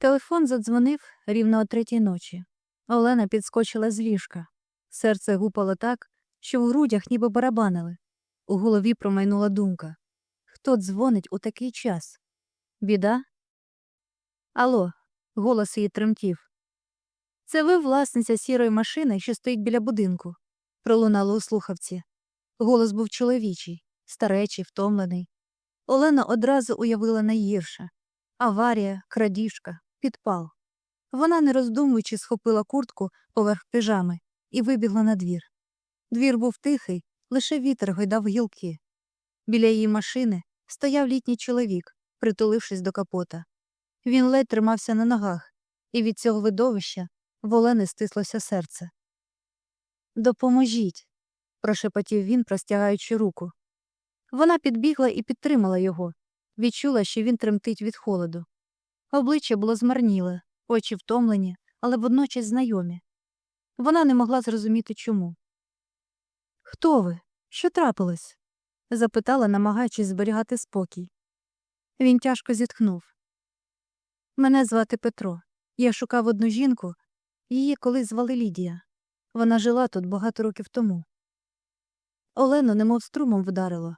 Телефон задзвонив рівно о третій ночі. Олена підскочила з ліжка. Серце гупало так, що в грудях ніби барабанили. У голові промайнула думка. Хто дзвонить у такий час? Біда? Алло, голос її тремтів. Це ви власниця сірої машини, що стоїть біля будинку, пролунало у слухавці. Голос був чоловічий, старечий, втомлений. Олена одразу уявила найгірше аварія, крадіжка, підпал. Вона, не роздумуючи, схопила куртку поверх пижами і вибігла на двір. Двір був тихий, лише вітер гойдав гілки. Біля її машини стояв літній чоловік, притулившись до капота. Він ледь тримався на ногах, і від цього видовища в Олени стислося серце. Допоможіть, прошепотів він, простягаючи руку. Вона підбігла і підтримала його, відчула, що він тремтить від холоду. Обличчя було змарніле, очі втомлені, але водночас знайомі. Вона не могла зрозуміти чому. Хто ви? Що трапилось? запитала, намагаючись зберігати спокій. Він тяжко зітхнув. Мене звати Петро. Я шукав одну жінку, її колись звали Лідія. Вона жила тут багато років тому. Олену немов струмом вдарило.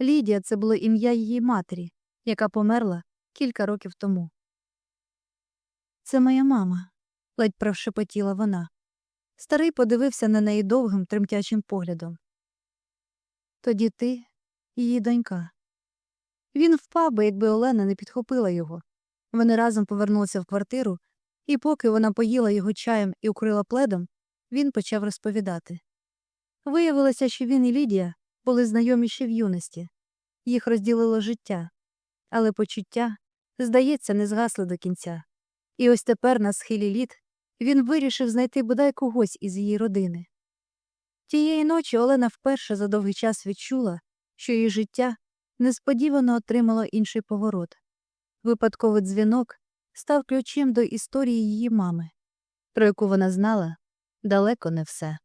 Лідія це було ім'я її матері, яка померла кілька років тому. Це моя мама, ледь прошепотіла вона. Старий подивився на неї довгим тремтячим поглядом. Тоді ти її донька. Він впав би, якби Олена не підхопила його. Вони разом повернулися в квартиру, і поки вона поїла його чаєм і укрила пледом, він почав розповідати. Виявилося, що він і Лідія були знайомі ще в юності. Їх розділило життя, але почуття, здається, не згасли до кінця. І ось тепер, на схилі літ, він вирішив знайти бодай когось із її родини. Тієї ночі Олена вперше за довгий час відчула, що її життя несподівано отримало інший поворот. Випадковий дзвінок став ключем до історії її мами, про яку вона знала далеко не все.